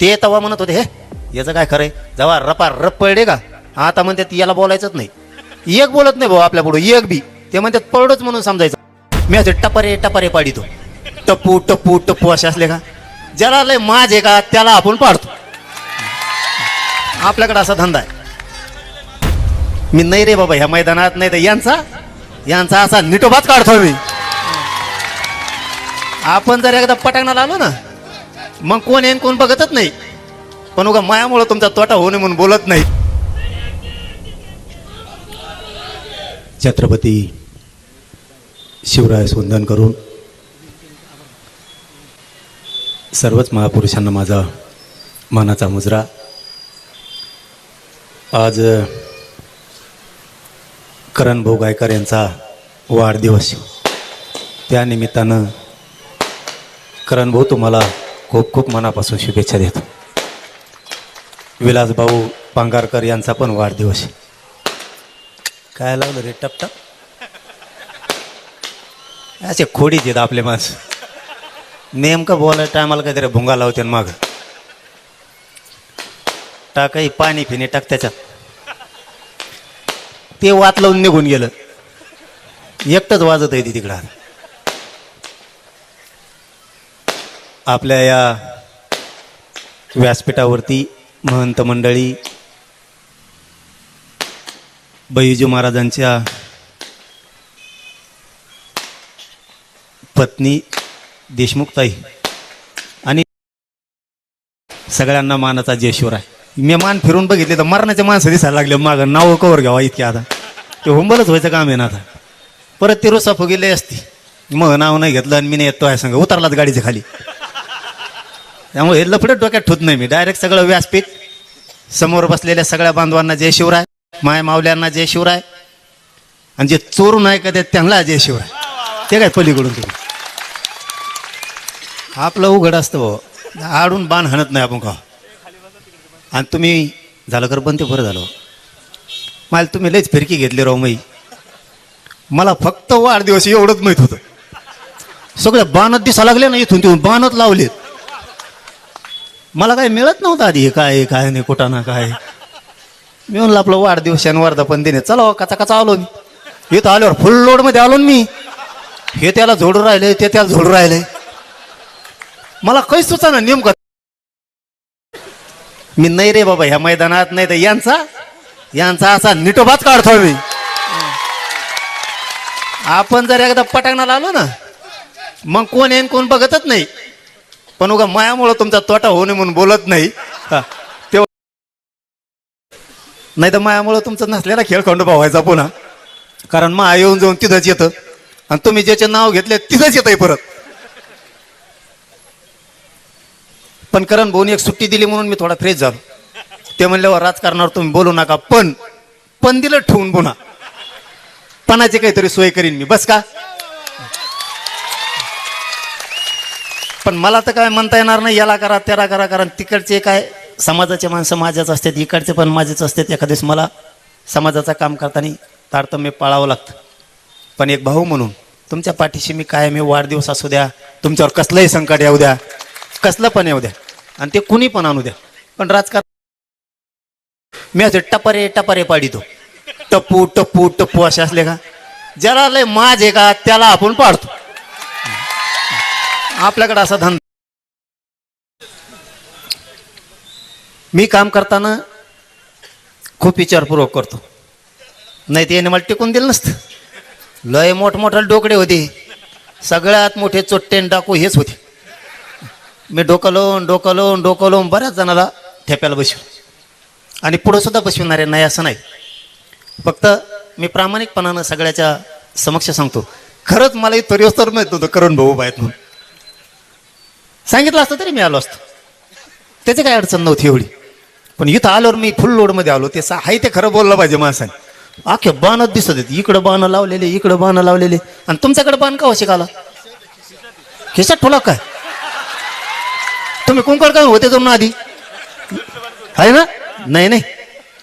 ते तवा म्हणत होते हे याचं काय खरंय? जवा रपा रप पळडे का? आता म्हणतात याला बोलायचंच नाही. एक बोलत नाही भाऊ आपल्या पुढे एक बी. ते म्हणतात पळडच म्हणून समजायचं. मी असे टपारे टपारे पाडितो. टप्पू टप्पू टप्पू असे असले का? ज्याला लय माझे आहे का त्याला आपण पाडतो. आपल्याकडे असा धंदा आहे. मी नाही रे बाबा ह्या मैदानात नाही तर यांचा यांचा असा निटोबाच काढतो मी. आपण जर एकदा पटांगणाला आलो ना मग कोण येईन कोण बघतच नाही. पण उगा मायामुळं तुमचा तोटा होऊ नये म्हणून बोलत नाही. छत्रपती शिवराय वंदन करून सर्वच महापुरुषांना माझा मानाचा मुजरा. आज करण भाऊ गायकर यांचा वाढदिवस. त्या निमित्तानं करण भाऊ तुम्हाला खूप खूप मनापासून शुभेच्छा देतो. विलासभाऊ पांगारकर यांचा पण वाढदिवस काय लावलं रे टपटप असे खोडीच येत आपले माणसं. नेमकं बोलायच्या टायमाला काहीतरी भुंगा लावते माग. टाकाही पाणी फिने टाक त्याच्यात. ते वात लावून निघून गेलं. एकटंच वाजत आहे ती तिकडं. आपल्या या व्यासपीठावरती महंत मंडळी बयुजी महाराजांच्या पत्नी देशमुखताई आणि सगळ्यांना मानाचा जयश्वर आहे. मी मान फिरून बघितले तर मरणाचे माणसं दिसायला लागले. मागं नाव कवर घ्यावा इतके आता. ते हुंबलच व्हायचं काम आहे ना आता. परत ती रोसा फुगिले असती. मग नाव नाही घेतलं आणि मी नाही येतो आहे सांग. उतरलाच गाडीच्या खाली. त्यामुळे हे लफडे डोक्यात ठेवत नाही मी. डायरेक्ट सगळं व्यासपीठ समोर बसलेल्या सगळ्या बांधवांना जय शिवराय माय मावल्यांना जय शिवराय आणि जे चोरून आहे का त्यांना जय शिवराय. ते काय पलीकडून तुम्ही? आपलं उघड असतं भाऊ. आडून बाण हणत नाही आपण का? आणि तुम्ही झालं कर पण ते बरं झालं. मला तुम्ही लयच फिरकी घेतली राव मई मला फक्त वाढदिवस एवढंच माहीत होतं. सगळे बाणत दिसा लागले ना इथून तिथून. बाणत लावलेत. मला काही मिळत नव्हतं आधी. हे काय आहे, काय नाही कुठं ना काय. मी म्हणलं आपलं वाढदिवस आणि वर्धापन देणे चला हो, कचा कचा आलो मी. इथं आल्यावर फुल लोडमध्ये आलो ना मी. हे त्याला जोडून राहिले ते त्याला जोडून राहिले. मला काही सुचा ना नेमकं. मी नाही रे बाबा ह्या मैदानात नाही तर यांचा यांचा असा निटोबाच काढतो मी. आपण जर एकदा पटांगणाला आलो ना मग कोण येईन कोण बघतच नाही. पण उगा मायामुळं तुमचा तोटा होऊ नये म्हणून बोलत नाही. तेव्हा नाही तर मायामुळं तुमचं नसलेला खेळ खंडोबा व्हायचा पुन्हा. कारण माया येऊन जाऊन तिथंच येतं. आणि तुम्ही ज्याचे नाव घेतले तिथंच येतंय परत. पण करण भाऊनी एक सुट्टी दिली म्हणून मी थोडा फ्रेश झालो. ते म्हणल्यावर राजकारणावर तुम्ही बोलू नका पण पण दिलं ठेवून पुन्हा. पणाची काहीतरी सोय करीन मी. बस का? पण मला तर काय म्हणता येणार नाही याला करा त्याला करा कारण तिकडचे काय समाजाचे माणसं माझ्याच असतात इकडचे पण माझेच असतात. एखाद्यास मला समाजाचं काम करताना तारतम्य पाळावं लागतं. पण एक भाऊ म्हणून तुमच्या पाठीशी मी कायम मी वाढदिवस असू द्या तुमच्यावर कसलंही संकट येऊ द्या कसलं पण येऊ द्या आणि ते कुणी पण आणू द्या. पण राजकारण मी असे टपारे टपारे पाडितो. टप्पू टप्पू टप्पू असे असले का? ज्याला लय माझे का त्याला आपण पाडतो. आपल्याकडे असा धंदा. मी काम करताना खूप विचारपूर्वक करतो. नाही ते याने मला टिकून दिलं नसतं. लय मोठमोठे डोकडे होते. सगळ्यात मोठे चोट्टे डाकू हेच होते. मी डोकं लावून डोकं लावून डोकं लावून बऱ्याच जणाला ठेप्याला बसव आणि पुढं सुद्धा बसविणारे नाही असं नाही. फक्त मी प्रामाणिकपणानं सगळ्याच्या समक्ष सांगतो. खरंच मला इथं तर माहीत नव्हतं करण भाऊ बाहेर म्हणून. सांगितलं असतं तरी मी आलो असतो. त्याची काय अडचण नव्हती एवढी. पण इथं आल्यावर मी फुल लोडमध्ये आलो. ते सा- आहे ते खरं बोललं पाहिजे माणसाने. अख्खे बाणच दिसत आहेत इकडं बाणं लावलेले इकडं बाणं लावलेले. आणि तुमच्याकडे बाण का शिकाला खिशात ठोला काय? तुम्ही कुंकड काय होते तुम्ही आधी. आहे ना? नाही नाही.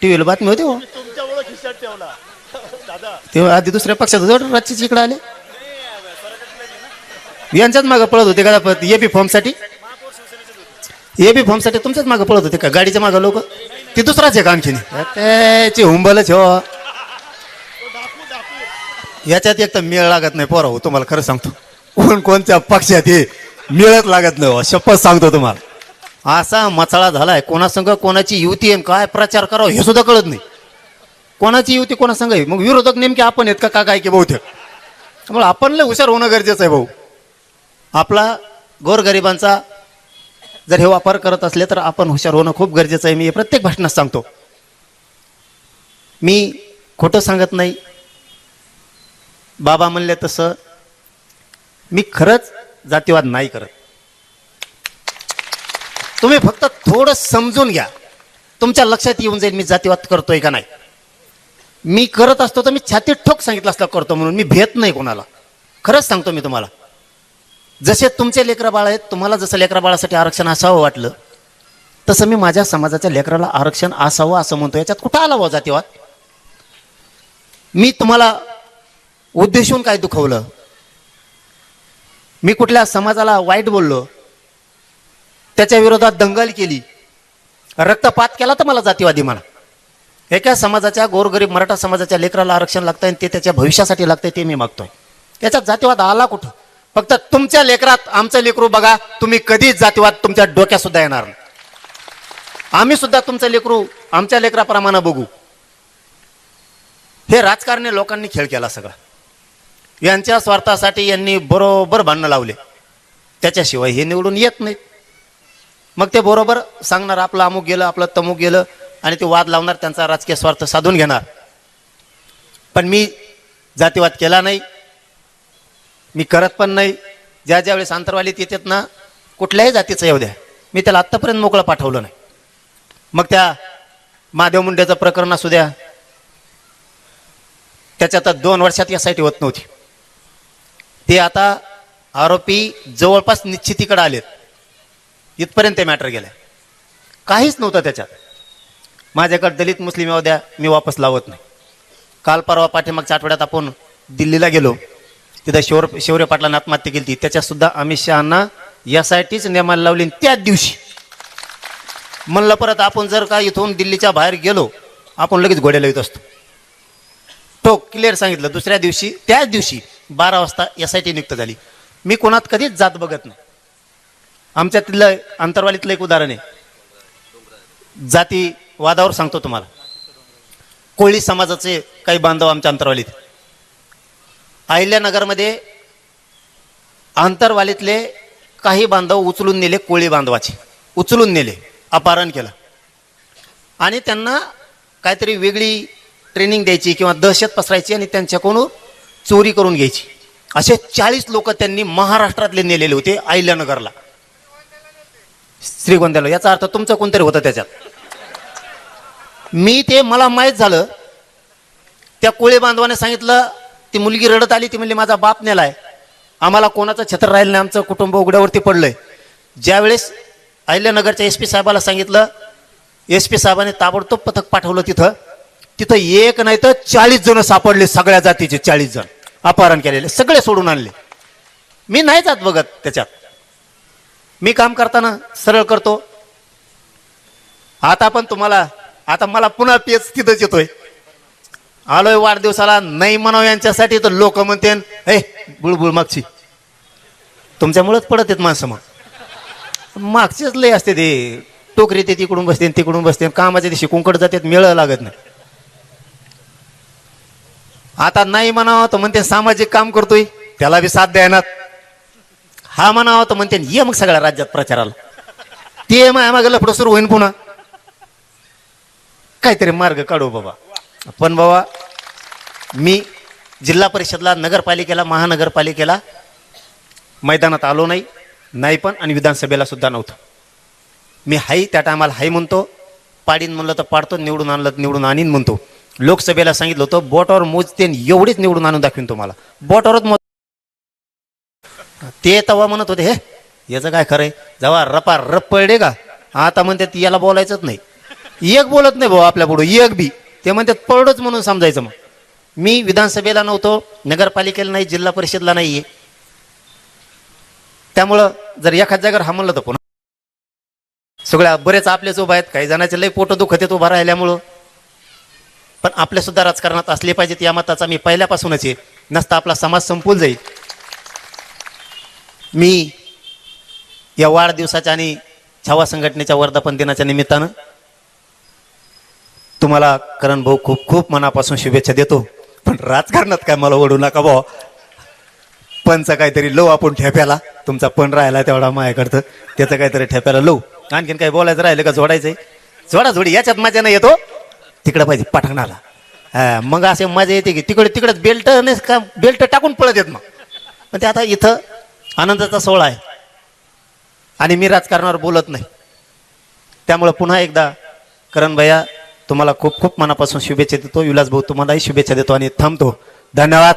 टी व्हीला बातमी होती हो. ते आधी दुसऱ्या पक्षात जोड रातचीच इकडे आले. यांच्याच मागं पळत होते का ए पी फॉर्मसाठी? ए बी फॉर्मसाठी तुमच्याच मागं पळत होते का? गाडीच्या मागं लोक? ते दुसराच आहे का आणखीन. त्याची हुंबलच हो. याच्यात एक तर मेळ लागत नाही पोरा हो तुम्हाला खरं सांगतो. कोण कोणत्या पक्षात हे मेळच लागत नाही हो शपथ सांगतो तुम्हाला. असा मसाळा झालाय कोणासंग कोणाची युती आहे आणि काय प्रचार करावं हे सुद्धा कळत नाही. कोणाची युती कोणासंग मग विरोधक नेमके आपण आहेत का का काय की बहुतेक? त्यामुळे आपण लय हुशार होणं गरजेचं आहे भाऊ. आपला गोरगरिबांचा जर हे वापर करत असले तर आपण हुशार होणं खूप गरजेचं आहे. मी हे प्रत्येक भाषणात सांगतो. मी खोटं सांगत नाही. बाबा म्हणले तसं. मी खरंच जातीवाद नाही करत. तुम्ही फक्त थोडं समजून घ्या. तुमच्या लक्षात येऊन जाईल मी जातीवाद करतोय का नाही. मी करत असतो तर मी छातीत ठोक सांगितलं असला करतो म्हणून. मी भेट नाही कोणाला. खरंच सांगतो मी तुम्हाला. जसे तुमचे लेकरं बाळ आहेत तुम्हाला जसं लेकरा बाळासाठी आरक्षण असावं वाटलं तसं मी माझ्या समाजाच्या लेकराला आरक्षण असावं असं म्हणतो याच्यात कुठं आला व जातीवाद? मी तुम्हाला उद्देशून काय दुखवलं? मी कुठल्या समाजाला वाईट बोललो? त्याच्या विरोधात दंगल केली? रक्तपात केला तर मला जातीवादी म्हणा. एका समाजाच्या गोरगरीब मराठा समाजाच्या लेकराला आरक्षण लागतंय आणि ते त्याच्या भविष्यासाठी लागतंय ते मी मागतोय. त्याच्यात जातीवाद आला कुठं? फक्त तुमच्या लेकरात आमचं लेकरू बघा तुम्ही कधीच जातीवाद तुमच्या डोक्यात सुद्धा येणार नाही. आम्ही सुद्धा तुमचं लेकरू आमच्या लेकराप्रमाणे बघू. हे राजकारणी लोकांनी खेळ केला सगळा. यांच्या स्वार्थासाठी यांनी बरोबर भांडणं लावले. त्याच्याशिवाय हे निवडून येत नाहीत. मग ते बरोबर सांगणार आपलं अमुक गेलं आपलं तमुक गेलं आणि ते वाद लावणार त्यांचा राजकीय स्वार्थ साधून घेणार. पण मी जातीवाद केला नाही. मी करत पण नाही. ज्या ज्या वेळेस आंतरवालीत येतात ना कुठल्याही जातीचं येऊ द्या. मी त्याला आत्तापर्यंत मोकळं पाठवलं नाही. मग त्या महादेव मुंडेचं प्रकरण असू द्या. त्याच्यात दोन वर्षात यासाठी होत नव्हती. ते आता आरोपी जवळपास निश्चितीकडे आलेत. इथपर्यंत ते मॅटर गेलं काहीच नव्हतं त्याच्यात. माझ्याकडे दलित मुस्लिम येऊ द्या मी वापस लावत नाही. काल परवा पाठीमागच्या आठवड्यात आपण दिल्लीला गेलो. तिथं शौर शौर्यपाटलानं आत्महत्या केली त्याच्यासुद्धा अमित शहांना अमित शहाना यासाठीच नियमाला लावली आणि त्याच दिवशी म्हणलं परत आपण जर का इथून दिल्लीच्या बाहेर गेलो आपण लगेच घोड्याला येत असतो. तो क्लिअर सांगितलं दुसऱ्या दिवशी त्याच दिवशी बारा वाजता एस आय टी नियुक्त झाली. मी कोणात कधीच जात बघत नाही. आमच्या तिथलं अंतरवालीतलं एक उदाहरण आहे. जाती वादावर सांगतो तुम्हाला. कोळी समाजाचे काही बांधव आमच्या अंतरवालीत. अहिल्यानगरमध्ये अंतरवालीतले काही बांधव उचलून नेले कोळी बांधवाचे. उचलून नेले अपहरण केलं. आणि त्यांना काहीतरी वेगळी ट्रेनिंग द्यायची किंवा दहशत पसरायची आणि त्यांच्याकडून चोरी करून घ्यायची. असे चाळीस लोक त्यांनी महाराष्ट्रातले नेलेले होते अहिल्यानगरला श्रीगोंद्याला. याचा अर्थ तुमचं कोणतरी होतं त्याच्यात. मी ते मला माहीत झालं. त्या कोळी बांधवाने सांगितलं ती मुलगी रडत आली ती म्हणली माझा बाप नेलाय. आम्हाला कोणाचं छत्र राहिलं नाही आमचं कुटुंब उघड्यावरती पडलंय. ज्यावेळेस अहिल्यानगरच्या एस पी साहेबाला सांगितलं एस पी साहेबाने ताबडतोब पथक पाठवलं तिथं. तिथं एक नाही तर चाळीस जण सापडले सगळ्या जातीचे चाळीस जण. अपहरण केलेले सगळे सोडून आणले. मी नाही जात बघत त्याच्यात. मी काम करताना सरळ करतो. आता पण तुम्हाला आता मला पुन्हा पेच तिथंच येतोय. आलोय वाढदिवसाला नाही म्हणावं यांच्यासाठी तर लोक म्हणते हे बुळबुळ मागची. तुमच्यामुळेच पडत आहेत माणसं मग. मागचेच लय असते ते. टोकरी ते तिकडून बसते तिकडून बसते कामाच्या दिवशी कुंकड जातात मेळ लागत नाही. आता नाही म्हणावं तर म्हणते सामाजिक काम करतोय त्याला बी साथ द्यायनात हा म्हणावं तर म्हणते ये मग सगळ्या राज्यात प्रचाराला. ते माया मागे लफडं सुरू होईन पुन्हा. काहीतरी मार्ग काढू बाबा. पण बाबा मी जिल्हा परिषदला नगरपालिकेला महानगरपालिकेला मैदानात आलो नाही नाही पण आणि विधानसभेला सुद्धा नव्हतं. मी हाई त्या टायमाला हाई म्हणतो पाडीन म्हणलं तर पाडतो निवडून आणलं तर निवडून आणीन म्हणतो. लोकसभेला सांगितलं होतं बोटावर मोजते एवढीच निवडून आणून दाखवीन तुम्हाला. बोटावरच मोज ते तवा म्हणत होते हे याचं काय खरंय? जवा रपा रप पडे का? आता म्हणते याला बोलायचंच नाही. एक बोलत नाही भाऊ आपल्या पुढं एक बी. ते म्हणतात पडच म्हणून समजायचं मग. मी विधानसभेला नव्हतो नगरपालिकेला नाही जिल्हा परिषदला नाहीये. त्यामुळं जर एखाद जागेवर हा म्हणलं तर पुन्हा. सगळ्या बरेच आपलेच उभा आहेत काही जणांचे लई पोट दुखत आहेत उभा राहिल्यामुळं. पण आपल्या सुद्धा राजकारणात असले पाहिजेत या मताचा मी पहिल्यापासूनच आहे. नसता आपला समाज संपून जाईल. मी या वाढदिवसाच्या आणि छावा संघटनेच्या वर्धापन दिनाच्या निमित्तानं तुम्हाला करण भाऊ खूप खूप मनापासून शुभेच्छा देतो. पण राजकारणात काय मला ओढू नका भाऊ. पणचा काहीतरी लो आपण ठेप्याला. तुमचा पण राहिला तेवढा माझ्याकडचं. त्याचं काहीतरी ठेप्याला लो आणखीन काही बोलायचं राहिलं का जोडायचंय? जोडा जोडी याच्यात मजा नाही येतो. तिकडं पाहिजे पठाणाला. हा मग असे मजा येते की तिकडे तिकडे बेल्ट नाही का बेल्ट टाकून पळत येत मग. पण ते आता इथं आनंदाचा सोहळा आहे. आणि मी राजकारणावर बोलत नाही. त्यामुळं पुन्हा एकदा करण भैया तुम्हाला खूप खूप मनापासून शुभेच्छा देतो. विलास भाऊ तुम्हालाही शुभेच्छा देतो आणि थांबतो. धन्यवाद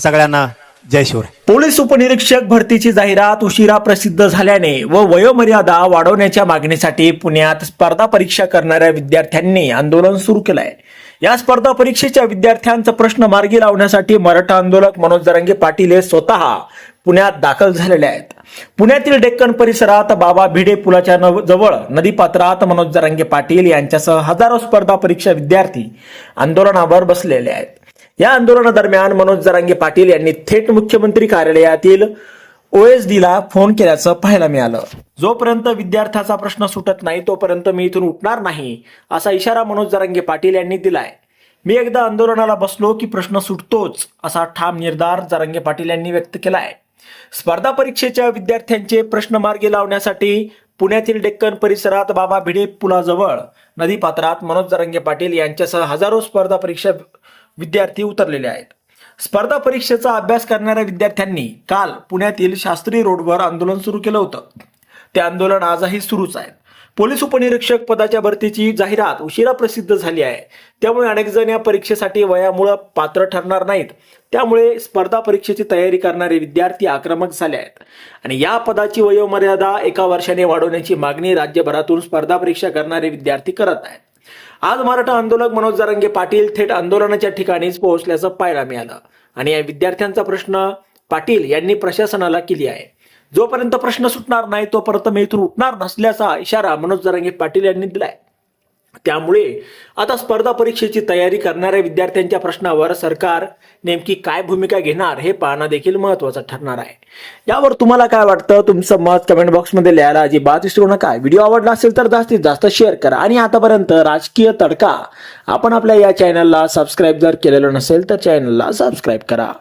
सगळ्यांना. जय शिवराय. पोलीस उपनिरीक्षक भरतीची जाहिरात उशिरा प्रसिद्ध झाल्याने व वयोमर्यादा वाढवण्याच्या मागणीसाठी पुण्यात स्पर्धा परीक्षा करणाऱ्या विद्यार्थ्यांनी आंदोलन सुरू केलंय. या स्पर्धा परीक्षेच्या विद्यार्थ्यांचा प्रश्न मार्गी लावण्यासाठी मराठा आंदोलक मनोज जरांगे पाटील हे स्वतः पुण्यात दाखल झालेले आहेत. पुण्यातील डेक्कन परिसरात बाबा भिडे पुलाच्या नव- जवळ नदीपात्रात मनोज जरांगे पाटील यांच्यासह हजारो स्पर्धा परीक्षा विद्यार्थी आंदोलनावर बसलेले आहेत. या आंदोलनादरम्यान मनोज जरांगे पाटील यांनी थेट मुख्यमंत्री कार्यालयातील ओएसडीला फोन केल्याचं पाहायला मिळालं. जोपर्यंत विद्यार्थ्याचा प्रश्न सुटत नाही तोपर्यंत मी इथून उठणार नाही असा इशारा मनोज जरांगे पाटील यांनी दिलाय. मी एकदा आंदोलनाला बसलो की प्रश्न सुटतोच असा ठाम निर्धार जरांगे पाटील यांनी व्यक्त केलाय. स्पर्धा परीक्षेच्या विद्यार्थ्यांचे प्रश्न मार्गी लावण्यासाठी पुण्यातील डेक्कन परिसरात बाबा भिडे पुलाजवळ नदीपात्रात मनोज जरांगे पाटील यांच्यासह हजारो स्पर्धा परीक्षा विद्यार्थी उतरलेले आहेत. स्पर्धा परीक्षेचा अभ्यास करणाऱ्या विद्यार्थ्यांनी काल पुण्यातील शास्त्री रोडवर आंदोलन सुरू केलं होतं. ते आंदोलन आजही सुरूच आहे. पोलीस उपनिरीक्षक पदाच्या भरतीची जाहिरात उशिरा प्रसिद्ध झाली आहे. त्यामुळे अनेक जण या परीक्षेसाठी वयामुळं पात्र ठरणार नाहीत. त्यामुळे स्पर्धा परीक्षेची तयारी करणारे विद्यार्थी आक्रमक झाले आहेत. आणि या पदाची वयोमर्यादा एका वर्षाने वाढवण्याची मागणी राज्यभरातून स्पर्धा परीक्षा करणारे विद्यार्थी करत आहेत. आज मराठा आंदोलक मनोज जरांगे पाटील थेट आंदोलनाच्या ठिकाणीच पोहोचल्याचं पाहायला मिळालं. आणि या विद्यार्थ्यांचा प्रश्न पाटील यांनी प्रशासनाला केली आहे. जोपर्यंत प्रश्न सुटणार नाही तोपर्यंत मी इथून उठणार नसल्याचा इशारा मनोज जरांगे पाटील यांनी दिलाय. त्यामुळे आता स्पर्धा परीक्षेची तयारी करणाऱ्या विद्यार्थ्यांच्या प्रश्नावर सरकार नेमकी काय भूमिका घेणार हे पाहणं देखील महत्वाचं ठरणार आहे. यावर तुम्हाला काय वाटतं? तुमचं मत कमेंट बॉक्समध्ये लिहायला अजिबात विसरू नका. व्हिडिओ आवडला असेल तर जास्तीत जास्त शेअर करा आणि आतापर्यंत राजकीय तडका आपण आपल्या या चॅनलला सबस्क्राईब जर केलेलं नसेल तर चॅनलला सबस्क्राईब करा.